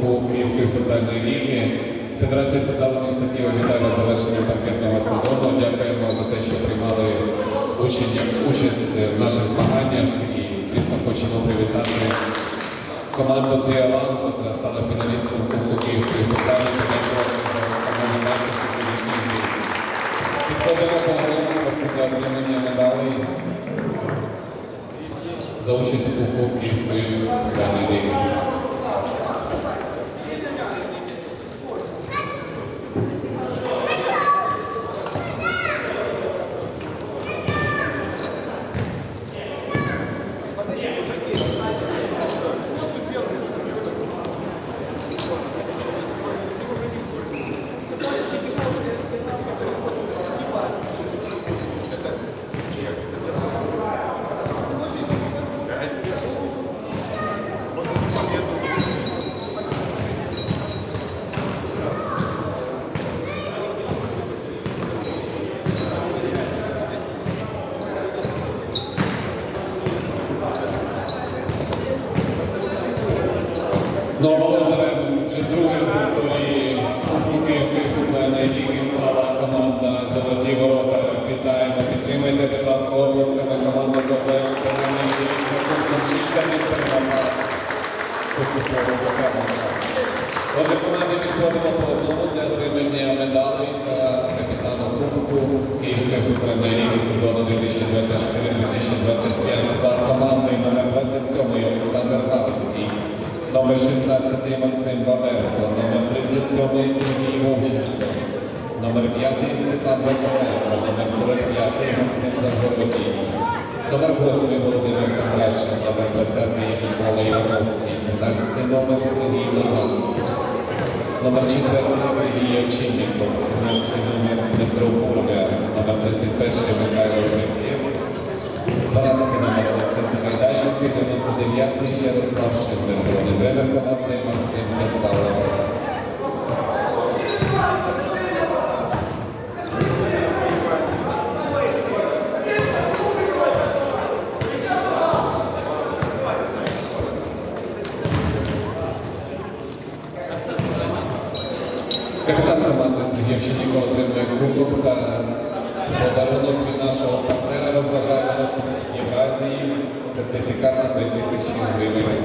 Кубку Київської футзальної ліги. Федерація футзалу міста Києва вітає вас з паркетного сезону. Дякуємо за те, що приймали участь, участь в наших змаганнях. І, звісно, хочемо привітати команду Тріалан, яка стала фіналістом Кубку Київської футзальної. Подякувати за основному матчі сьогоднішній. Підходимо по голову за отримання медалей за участь у Кубку Київської футзальної ліги. Ну, володарем вже другої в історії Київської футбольної ліги стала команда Золоті Ворота. Вітаємо, підтримайте, будь ласка, обласками команду КПЛ Україна Київська Кубку перемогла. Суку свого суперника. Отже, команди підходимо по одному для отримання медалей та капітану Кубку Київської футбольної ліги сезону 2024-2025 склад команди номер 27 Олександр Галицький, номер 16 Максим Бабенко, номер 37 Сергій Вовченко, номер 5 Степан Бакаренко, номер 45 Максим Загородній, номер 8 Володимир Кондрашин, номер 20 Микола Івановський, 15 номер Сергій Лозан, номер 4 Сергій Овчинников, 17 номер Дмитро Бурга, номер 31 Михайло Капітан команди Сергій Овчинников отримує кубок та подарунок від нашого партнера розважального Євразії сертифікат на 3 тисячі гривень.